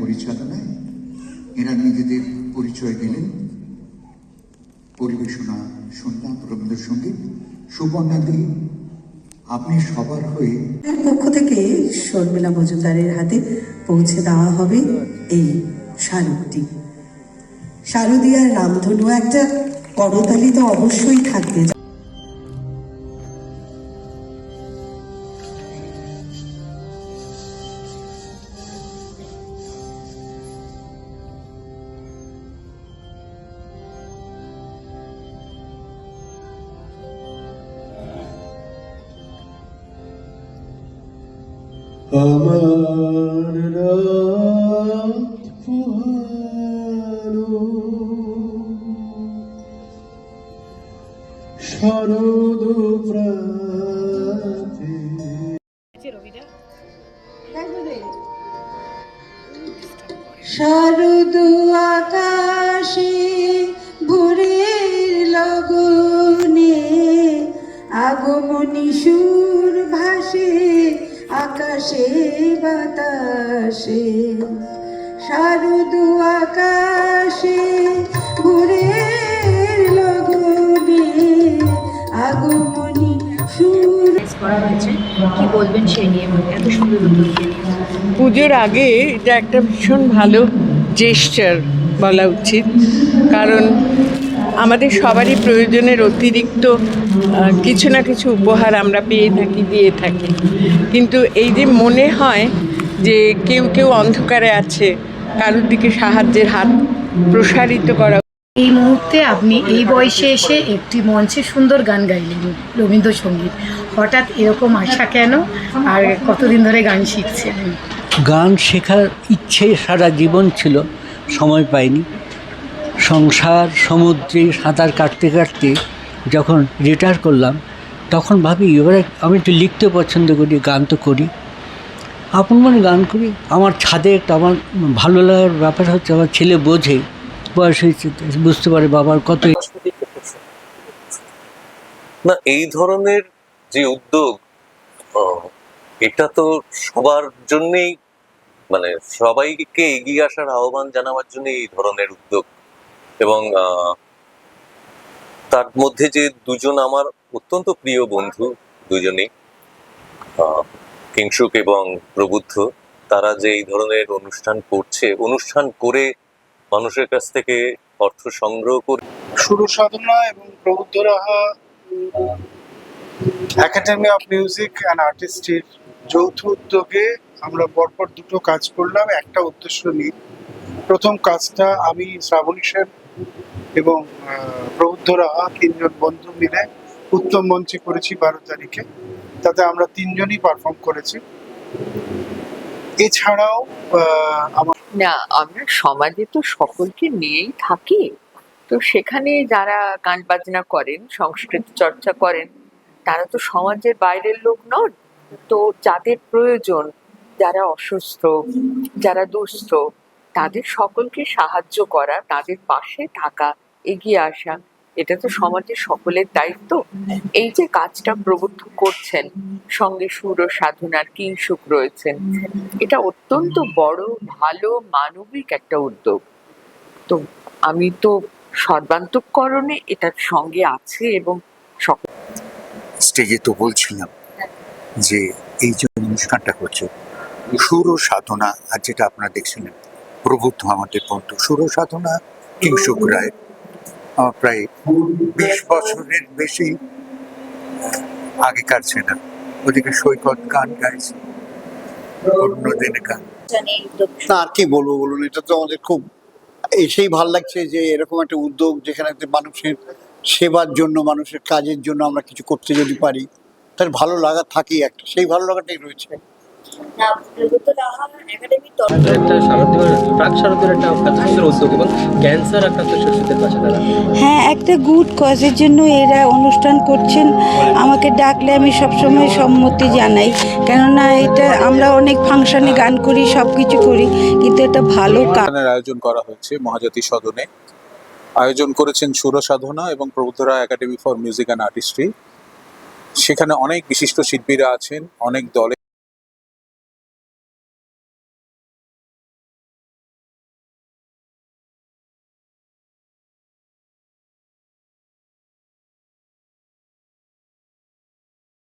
পরিচালনায় এরা নিজেদের পরিচয় দিলেন। পরিবেশনা শুনলাম রবীন্দ্রসঙ্গীত। সুবর্ণাদি আপনি সবার হয়ে পক্ষ থেকে শর্মিলা মজুমদারের হাতে পৌঁছে দেওয়া হবে এই শালুকটি। শারদীয়ার রামধনু একটা করতালি তো অবশ্যই থাকবে। আমার শরদ প্রাতে আকাশে ভোরের লগনে আগমনী সুর ভাসে আকাশে বাতাসে শারদ আকাশে ভোরের লগনে আগমনী সুর। করা হয়েছে। কি বলবেন সেই নিয়ে? এত সুন্দর পুজোর আগে এটা একটা ভীষণ ভালো জেস্টার বলা উচিত। কারণ আমাদের সবারই প্রয়োজনের অতিরিক্ত কিছু না কিছু উপহার আমরা পেয়ে থাকি দিয়ে থাকি। কিন্তু এই যে মনে হয় যে কেউ কেউ অন্ধকারে আছে কারোর দিকে সাহায্যের হাত প্রসারিত করা। এই মুহূর্তে আপনি এই বয়সে এসে একটি মঞ্চে সুন্দর গান গাইলেন রবীন্দ্রসঙ্গীত। হঠাৎ এরকম আশা কেন? আর কতদিন ধরে গান শিখছেন? গান শেখার ইচ্ছে সারা জীবন ছিল সময় পাইনি। সংসার, সমুদ্রে, সাঁতার কাটতে কাটতে যখন রিটায়ার করলাম, তখন ভাবি, এবারে আমি একটু লিখতে পছন্দ করি, গান তো করি। আপন মনে গান করি। আমার ছাদে একটা আমার ভালো লাগার ব্যাপার হচ্ছে, আমার ছেলে বোঝে, বয়স হয়েছে, বুঝতে পারে বাবার কত না, এই ধরনের যে উদ্যোগ এটা তো সবার জন্যেই মানে সবাইকে এগিয়ে আসার আহ্বান জানাবার জন্য এই ধরনের উদ্যোগ এবং তার মধ্যে যে দুজন আমার অত্যন্ত প্রিয় বন্ধু দুজনেই কিংসুক এবং প্রবুদ্ধ, তারা যে এই ধরনের অনুষ্ঠান করছে, অনুষ্ঠান করে মানুষের কাছ থেকে অর্থ সংগ্রহ করে সুর সাধনা এবং Prabuddha Raha academy of music and আর্টিস্টের যৌথ উদ্যোগে আমরা পরপর দুটো কাজ করলাম। একটা উদ্দেশ্য নিয়ে। প্রথম কাজটা আমি শ্রাবণী সেন এবং আহ, প্রবুদ্ধ রাহা তিনজন বন্ধু মিলে উত্তম মঞ্চে করেছি বারো তারিখে। তাতে আমরা তিনজনই পারফর্ম করেছি। এছাড়াও আমার না আমরা সমাজে তো সকলকে নিয়েই থাকি। তো সেখানে যারা গান বাজনা করেন সংস্কৃতি চর্চা করেন তারা তো সমাজের বাইরের লোক নন। তো যাদের প্রয়োজন যারা অসুস্থ যারা দুস্থ তাদের সকলকে সাহায্য করা, তাদের পাশে থাকা, এগিয়ে আসা, এটা তো সমাজের সকলের দায়িত্ব। এই যে কাজটা প্রবুদ্ধ করছেন, সঙ্গে সুর ও সাধনার কিংসুক রয়েছেন, এটা অত্যন্ত বড়, ভালো, মানবিক একটা উদ্যোগ। তো আমি তো সর্বান্তকরণে এটার সঙ্গে আছে এবং স্টেজে তো বলছিলাম যে এই যে অনুষ্ঠানটা করছে সুর ও সাধনা, আর যেটা আপনারা দেখছিলেন প্রবুদ্ধ আমাদের বন্ধু সুর ও সাধনা কিংসুক রায়। আমার প্রায় বিশ বছরের বেশি আগেকার ছেলে ওদিকে সৈকত গান গাইছে অন্যদিনে গান। না আর কি বলব বলুন এটা তো আমাদের খুব এসেই ভালো লাগছে যে এরকম একটা উদ্যোগ যেখানে মানুষের সেবার জন্য মানুষের কাজের জন্য আমরা কিছু করতে যদি পারি তার ভালো লাগা থাকেই একটা। সেই ভালো লাগাটাই রয়েছে। একটা উদ্যোগ এবং ক্যান্সার আক্রান্ত শিশুদের পাশে হ্যাঁ একটা গুড কজের জন্য এরা অনুষ্ঠান করছেন। আমাকে ডাকলে আমি সবসময় সম্মতি জানাই। কেননা এটা আমরা অনেক ফাংশনে গান করি সব কিছু করি, কিন্তু এটা ভালো কাজ আয়োজন করা হয়েছে মহাজাতি সদনে। আয়োজন করেছেন সুর সাধনা এবং প্রবুদ্ধরা academy for music and artistry সেখানে অনেক বিশিষ্ট শিল্পীরা আছেন, অনেক দলে